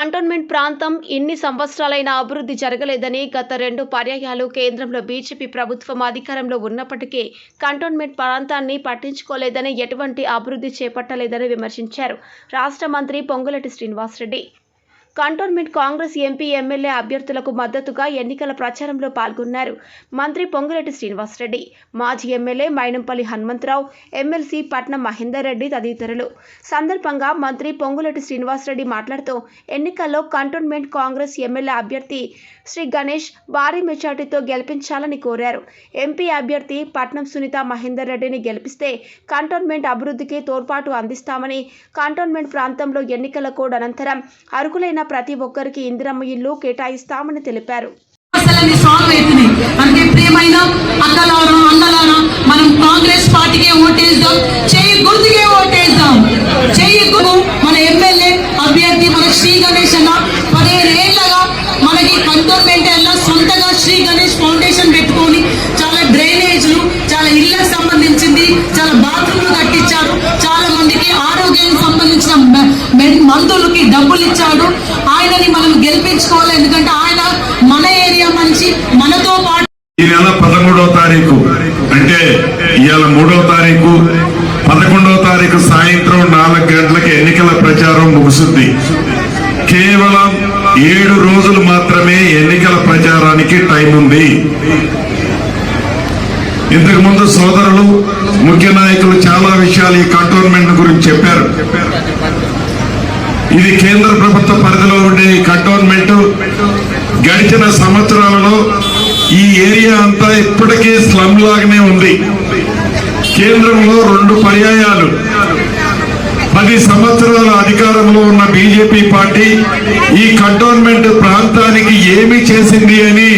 Cantonment ప్రాంతం ఇన్ని సంవత్సరాలైన అభివృద్ధి జరగలేదని గత రెండు పర్యాయాలు కేంద్రంలో బీజేపీ ప్రభుత్వం అధికారంలో ఉన్నప్పటికీ కంటోన్మెంట్ ప్రాంతాన్ని పట్టించుకోలేదని ఎటువంటి అభివృద్ధి చేపట్టలేదని విమర్శించారు. రాష్ట్ర మంత్రి Ponguleti Srinivasareddy. Cantonment Congress MP MLA అభ్యర్థులకు మద్దతుగా ఎన్నికల ప్రచారంలో పాల్గొన్నారు. మంత్రి పొంగిరెడ్డి శ్రీనివాసరెడ్డి మాజీ ఎమ్మెల్యే మైనంపల్లి హనుమంతరావు ఎమ్మెల్సీ పట్నం మహేందర్ రెడ్డి తదితరులు. సందర్భంగా మంత్రి పొంగులెట్టి శ్రీనివాసరెడ్డి మాట్లాడుతూ ఎన్నికల్లో కంటోన్మెంట్ కాంగ్రెస్ ఎమ్మెల్యే అభ్యర్థి శ్రీ గణేష్ భారీ మెజార్టీతో గెలిపించాలని కోరారు. ఎంపీ అభ్యర్థి పట్నం సునీత మహేందర్ రెడ్డిని గెలిపిస్తే కంటోన్మెంట్ అభివృద్ధికి తోడ్పాటు అందిస్తామని కంటోన్మెంట్ ప్రాంతంలో ఎన్నికల కోడ్ అనంతరం అర్హులైన ప్రతి ఒక్కరికి ఇందిరమ్మ ఇల్లు కేటాయిస్తామని తెలిపారు. సమస్యలన్నీ సాల్వ్ అవుతున్నాయి అందుకే ప్రియమైన అక్కలారా అన్నలారా మనం కాంగ్రెస్ పార్టీకే ఓటేద్దాం చెయ్యి గుర్తుకే ఓటేద్దాం. చెయ్యి మన ఎమ్మెల్యే అభ్యర్థి మన శ్రీ గణేష్ అన్న. పదిహేనేళ్ళగా మనకి కంటోన్మెంట్ అన్న సొంతగా శ్రీ గణేష్ ఫౌండేషన్ పెట్టుకొని చాలా డ్రైనేజ్లు చాలా ఇళ్ళకు సంబంధించింది చాలా బాత్రూమ్ డబ్బులు ఇచ్చాడు ఆయనని మనం గెలిపించుకోవాలి. ఎందుకంటే ఆయన మన ఏరియా మనిషి మనతో పాటు ఈ నెల పదమూడవ తారీఖు. అంటే ఇవాళ మూడవ తారీఖు. పదకొండవ తారీఖు సాయంత్రం నాలుగు గంటలకు ఎన్నికల ప్రచారం ముగుస్తుంది. కేవలం ఏడు రోజులు మాత్రమే ఎన్నికల ప్రచారానికి టైం ఉంది. ఇంతకు ముందు సోదరులు ముఖ్య నాయకులు చాలా విషయాలు ఈ కంటోన్మెంట్ గురించి చెప్పారు. ఇది కేంద్ర ప్రభుత్వ పరిధిలో ఉండే ఈ కంటోన్మెంట్. గడిచిన సంవత్సరాలలో ఈ ఏరియా అంతా ఇప్పటికీ స్లమ్ లాగానే ఉంది. కేంద్రంలో రెండు పర్యాయాలు. పది సంవత్సరాల అధికారంలో ఉన్న బీజేపీ పార్టీ ఈ కంటోన్మెంట్ ప్రాంతానికి ఏమి చేసింది అని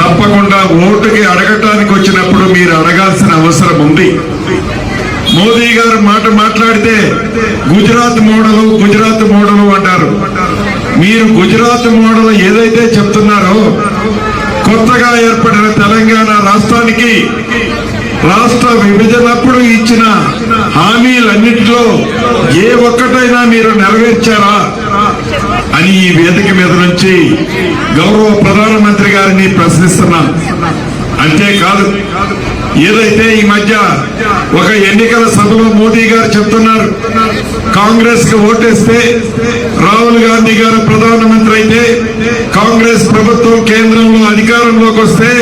తప్పకుండా ఓటుకి అడగటానికి వచ్చినప్పుడు మీరు అడగాల్సిన అవసరం ఉంది. మోదీ గారు మాట మాట్లాడితే గుజరాత్ మోడల్ గుజరాత్ మోడల్ అంటారు. మీరు గుజరాత్ మోడల్ ఏదైతే చెప్తున్నారో కొత్తగా ఏర్పడిన తెలంగాణ రాష్ట్రానికి రాష్ట్ర విభజనప్పుడు ఇచ్చిన హామీలన్నింటిలో ఏ ఒక్కటైనా మీరు నెరవేర్చారా? అని ఈ వేదిక మీద నుంచి గౌరవ ప్రధానమంత్రి గారిని ప్రశ్నిస్తున్నాం. అంతేకాదు ఏదైతే ఈ మధ్య ఒక ఎన్నికల సభలో మోదీ గారు చెప్తున్నారు కాంగ్రెస్కు ఓటేస్తే రాహుల్ గాంధీ గారు ప్రధానమంత్రి అయితే కాంగ్రెస్ ప్రభుత్వం కేంద్రంలో అధికారంలోకి వస్తే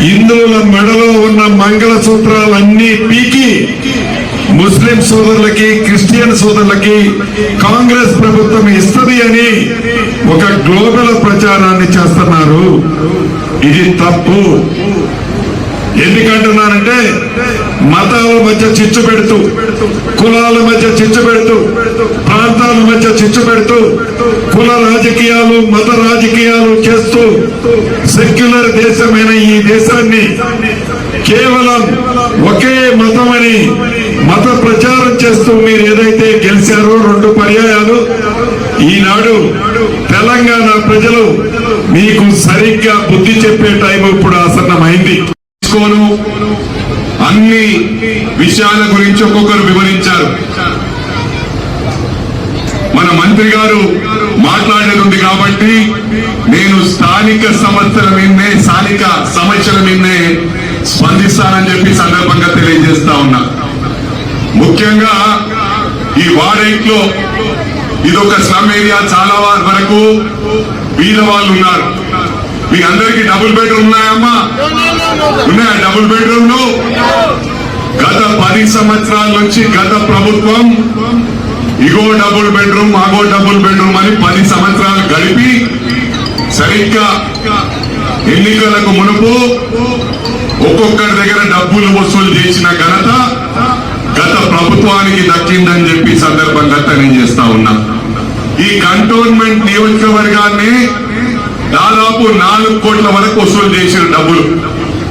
హిందువుల మెడలో ఉన్న మంగళ సూత్రాలన్నీ ముస్లిం సోదరులకి క్రిస్టియన్ సోదరులకి కాంగ్రెస్ ప్రభుత్వం ఇస్తుంది అని ఒక గ్లోబల్ ప్రచారాన్ని చేస్తున్నారు. ఇది తప్పు. ఎందుకంటున్నానంటే మతాల మధ్య చిచ్చు పెడుతూ కులాల మధ్య చిచ్చు పెడుతూ ప్రాంతాల మధ్య చిచ్చు పెడుతూ కుల రాజకీయాలు మత రాజకీయాలు చేస్తూ సెక్యులర్ దేశమైన ఈ దేశాన్ని కేవలం ఒకే మతమని మత ప్రచారం చేస్తూ మీరు ఏదైతే గెలిచారో రెండు పర్యాయాలు ఈనాడు తెలంగాణ ప్రజలు మీకు సరిగ్గా బుద్ధి చెప్పే టైం ఇప్పుడు ఆసన్నమైంది. తీసుకోను అన్ని విషయాల గురించి ఒక్కొక్కరు వివరించారు. మన మంత్రి గారు మాట్లాడేది కాబట్టి నేను స్థానిక సమస్యల మీదే స్థానిక సమస్యల మీదే స్పందిస్తానని చెప్పి సందర్భంగా తెలియజేస్తా ఉన్నా. ముఖ్యంగా ఈ వాడేట్లో ఇది ఒక స్లమ్ ఏరియా చాలా వారి వరకు బీద వాళ్ళు ఉన్నారు. మీ అందరికి డబుల్ బెడ్రూమ్ ఉన్నాయమ్మా? ఉన్నాయా డబుల్ బెడ్రూమ్లు? గత పది సంవత్సరాల నుంచి గత ప్రభుత్వం ఇగో డబుల్ బెడ్రూమ్ ఆగో డబుల్ బెడ్రూమ్ అని పది సంవత్సరాలు గడిపి సరిగ్గా ఎన్నికలకు మునుపు ఒక్కొక్కరి దగ్గర డబ్బులు వసూలు చేసిన ఘనత గత ప్రభుత్వానికి దక్కిందని చెప్పి సందర్భంగా తెలియజేస్తా ఉన్నా. ఈ కంటోన్మెంట్ నియోజకవర్గాన్ని దాదాపు నాలుగు కోట్ల వరకు వసూలు చేసిన డబ్బులు.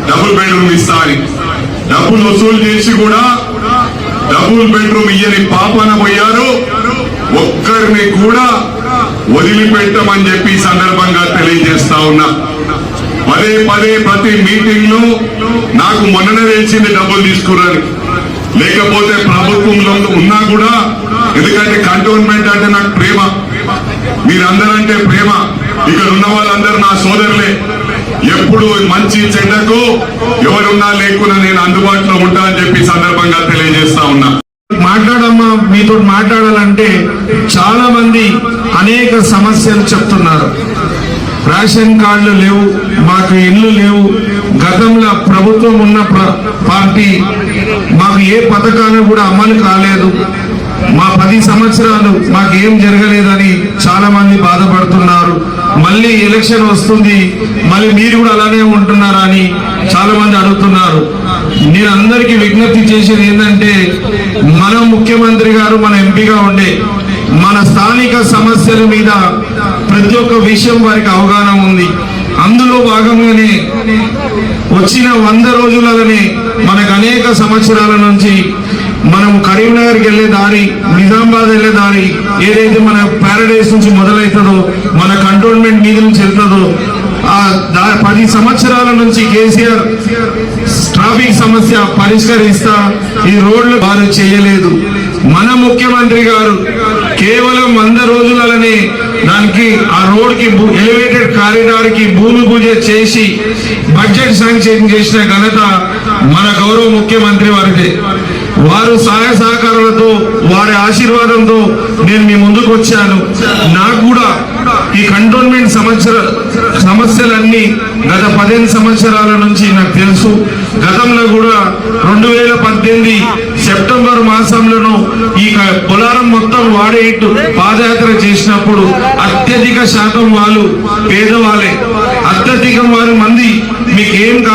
డబుల్ బెడ్రూమ్ ఇస్తా అని డబ్బులు వసూలు చేసి కూడా డబుల్ బెడ్రూమ్ ఇయ్యని పాపన పోయారు. ఒక్కరిని కూడా వదిలిపెట్టమని చెప్పి సందర్భంగా తెలియజేస్తా ఉన్నా. పదే పదే ప్రతి మీటింగ్లో నాకు మొన్ననే తెలిసింది డబ్బులు తీసుకురని లేకపోతే ప్రభుత్వంలో ఉన్నా కూడా ఎందుకంటే కంటోన్మెంట్ అంటే నాకు ప్రేమ. మీరందరంటే ప్రేమ. ఇక్కడ ఉన్న వాళ్ళందరూ నా సోదరులే. ఎప్పుడు మంచి చెడ్డకు ఎవరున్నా లేకున్నా నేను అందుబాటులో ఉంటా అని చెప్పి సందర్భంగా తెలియజేస్తా ఉన్నా. మాట్లాడమ్మా మీతో మాట్లాడాలంటే చాలా మంది అనేక సమస్యలు చెప్తున్నారు. రేషన్ కార్డులు లేవు మాకు ఇల్లు లేవు గతంలో ప్రభుత్వం ఉన్న పార్టీ మాకు ఏ పథకాలు కూడా అమలు కాలేదు. మా పది సంవత్సరాలు మాకు ఏం జరగలేదని చాలా మంది బాధపడుతున్నారు. మళ్ళీ ఎలక్షన్ వస్తుంది. మళ్ళీ మీరు కూడా అలానే ఉంటున్నారా అని చాలా మంది అడుగుతున్నారు. నేను అందరికీ విజ్ఞప్తి చేసేది ఏంటంటే మన ముఖ్యమంత్రి గారు మన ఎంపీగా ఉండే మన స్థానిక సమస్యల మీద ప్రతి ఒక్క విషయం వారికి అవగాహన ఉంది. భాగంగానే వచ్చిన వంద రోజులలోనే మనకు అనేక సంవత్సరాల నుంచి మనం కరీంనగర్కి వెళ్ళే దారి నిజామాబాద్ వెళ్ళే దారి ఏదైతే మన ప్యారడైస్ నుంచి మొదలవుతుందో మన కంటోన్మెంట్ మీద నుంచి వెళ్తుందో ఆ పది సంవత్సరాల నుంచి కేసీఆర్ ట్రాఫిక్ సమస్య పరిష్కరిస్తా ఈ రోడ్లు వారు చేయలేదు. మన ముఖ్యమంత్రి గారు కేవలం వంద రోజులనే దానికి ఆ రోడ్కి ఎలివేటెడ్ కారిడార్కి భూమి పూజ చేసి బడ్జెట్ శాంక్షన్ చేసిన ఘనత మన గౌరవ ముఖ్యమంత్రి వారిదే. వారు సహాయ సహకారాలతో వారి ఆశీర్వాదంతో నేను మీ ముందుకు వచ్చాను. నాకు కూడా ఈ కంటోన్మెంట్ సంవత్సర సమస్యలన్నీ గత పదిహేను సంవత్సరాల నుంచి నాకు తెలుసు. గతంలో కూడా రెండు వేల సెప్టెంబర్ మాసంలోనూ ఈ పొలారం మొత్తం వాడేట్టు పాదయాత్ర చేసినప్పుడు అత్యధిక శాతం వాళ్ళు పేదవాళ్ళే. అత్యధిక వారి మంది మీకు ఏం కావాలి